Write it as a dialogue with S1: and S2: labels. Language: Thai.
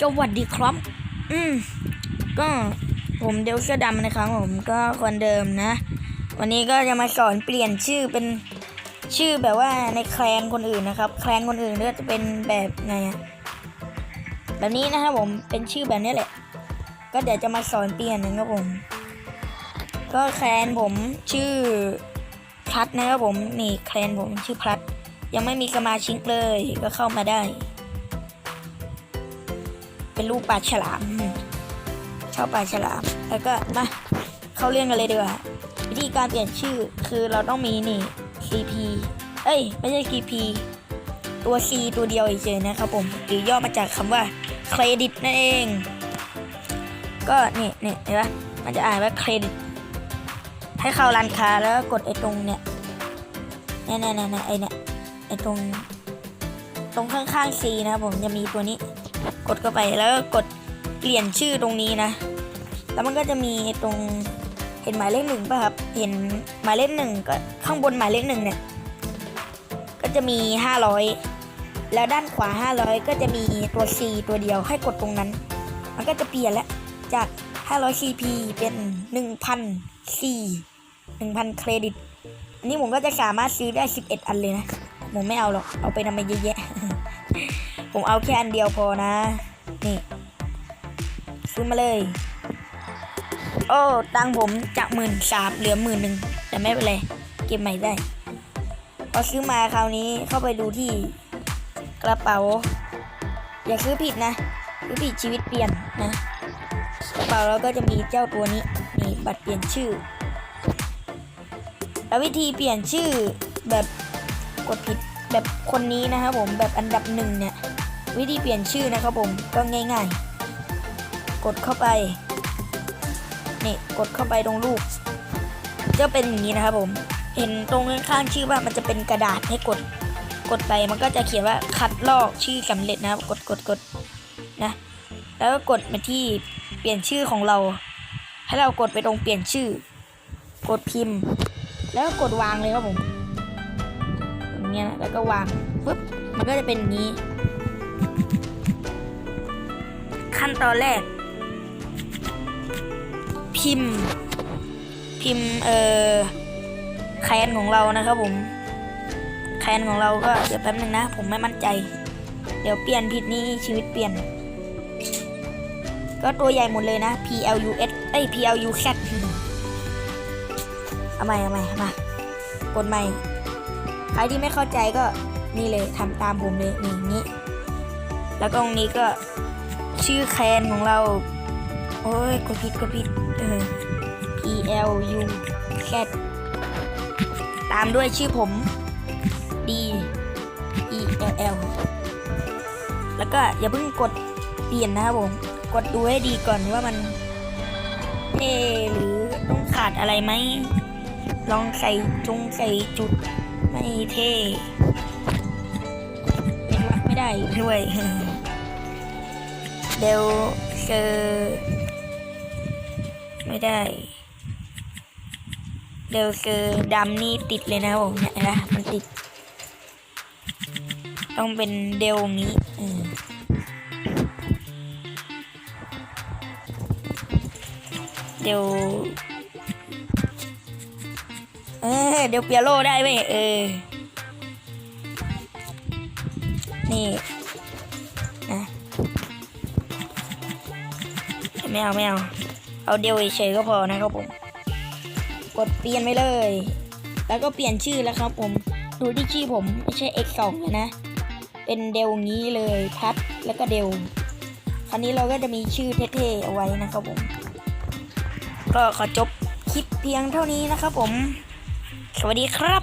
S1: สวัสดีครับ อืม ก็ผมเดลเสื้อดำนะครับผมก็คนเดิมนะ วันนี้ก็จะมาสอนเปลี่ยนชื่อเป็นชื่อแบบว่าในแคลนคนอื่นนะครับ แคลนคนอื่นก็จะเป็นแบบไงแบบนี้นะครับผมเป็นชื่อแบบนี้แหละ ก็เดี๋ยวจะมาสอนเปลี่ยนนะครับผม ก็แคลนผมชื่อพลัดนะครับผมนี่แคลนผมชื่อพลัด ยังไม่มีสมาชิกเลยก็เข้ามาได้ เป็นรูปปลาฉลามอืมชอบปลาฉลาม แล้วก็มาเข้าเรื่องกันเลยดีกว่าวิธีการเปลี่ยนชื่อคือเราต้องมีนี่ CP เอ้ย ไม่ใช่ CP ตัว C ตัวเดียวเฉยๆนะครับผม หรือย่อมาจากคำว่าเครดิตนั่นเอง ก็นี่นี่เห็นปะมันจะอ่านว่าเครดิต ให้เข้าร้านค้าแล้วก็กดไอ้ตรงเนี่ยเนี่ยเนี่ยเนี่ยไอ้เนี่ยไอ้ตรง ตรงข้างๆ C นะครับผมจะมีตัวนี้ กดเข้าไปแล้วก็กดเปลี่ยนชื่อตรงนี้นะ แล้วมันก็จะมีตรงเห็นหมายเลขหนึ่งป่ะครับ เห็นหมายเลขหนึ่งก็ข้างบนหมายเลขหนึ่งเนี่ย ก็จะมี 500 แล้วด้านขวา 500 ก็จะมีตัว C ตัวเดียวให้กดตรงนั้น มันก็จะเปลี่ยนแล้วจาก 500 CP เป็น 1,000 C 1,000 เครดิต อันนี้ผมก็จะสามารถซื้อได้ 11 อันเลยนะ ผมไม่เอาหรอก เอาไปทำไมเยอะแยะ ผมเอาแค่อันเดียวพอนะ นี่ซื้อมาเลย โอ้ตังผมจากหมื่นสามเหลือหมื่นหนึ่งแต่ไม่เป็นไร เก็บใหม่ได้ พอซื้อมาคราวนี้เข้าไปดูที่กระเป๋า อย่าซื้อผิดนะซื้อผิดชีวิตเปลี่ยนนะกระเป๋าเราก็จะมีเจ้าตัวนี้นี่บัตรเปลี่ยนชื่อ แล้ววิธีเปลี่ยนชื่อแบบกดผิดแบบคนนี้นะครับผมแบบอันดับหนึ่งเนี่ย วิธีเปลี่ยนชื่อนะครับผมก็ง่ายๆ กดเข้าไปนี่กดเข้าไปตรงรูปจะเป็นอย่างนี้นะครับผม เห็นตรงข้างๆชื่อว่ามันจะเป็นกระดาษให้กดกดไปมันก็จะเขียนว่าคัดลอกชื่อสำเร็จนะครับ กดกดกดนะ แล้วก็กดมาที่เปลี่ยนชื่อของเรา ให้เรากดไปตรงเปลี่ยนชื่อ กดพิมพ์ แล้วก็กดวางเลยครับผมอย่างเงี้ยนะแล้วก็วางปุ๊บมันก็จะเป็นอย่างนี้ ขั้นตอนแรก พิมพ์ พิมพ์เอ่อแคนของเรานะครับผมแคนของเราก็เดี๋ยวแป๊บนึงนะ ผมไม่มั่นใจ เดี๋ยวเปลี่ยนผิดนี่ชีวิตเปลี่ยน ก็ตัวใหญ่หมดเลยนะ P L U S เอ้ย P L U Z เอาใหม่เอาใหม่มากดใหม่ ใครที่ไม่เข้าใจก็นี่เลยทำตามผมเลยนี่อย่นี้แล้วก็ตรงนี้ก็ ชื่อแคนของเรา โอ้ยกดผิดกดผิดเออ P L U Z ตามด้วยชื่อผม D E L L แล้วก็อย่าเพิ่งกดเปลี่ยนนะครับผม กดดูให้ดีก่อนว่ามันเทหรือต้องขาดอะไรไหม ลองใส่จงใส่จุด ไม่เท่เป็นวัดไม่ได้ด้วย เดวเจอไม่ได้ เดวเจอดำนี่ติดเลยนะผมเนี่ยนะมันติด ต้องเป็นเดวอย่างนี้เดวเออเดี๋ยวเปียโลได้เว้ยเออ นี่ ไม่เอาไม่เอา เอาเดียวเฉยก็พอนะครับผม กดเปลี่ยนไปเลย แล้วก็เปลี่ยนชื่อแล้วครับ ผม ดูที่ชื่อผมไม่ใช่ X2 นะ เป็นเดลงี้เลยพัดแล้วก็เดลคราวนี้เราก็จะมีชื่อเท่ๆเอาไว้นะครับผม ก็ขอจบคลิปเพียงเท่านี้นะครับผม สวัสดีครับ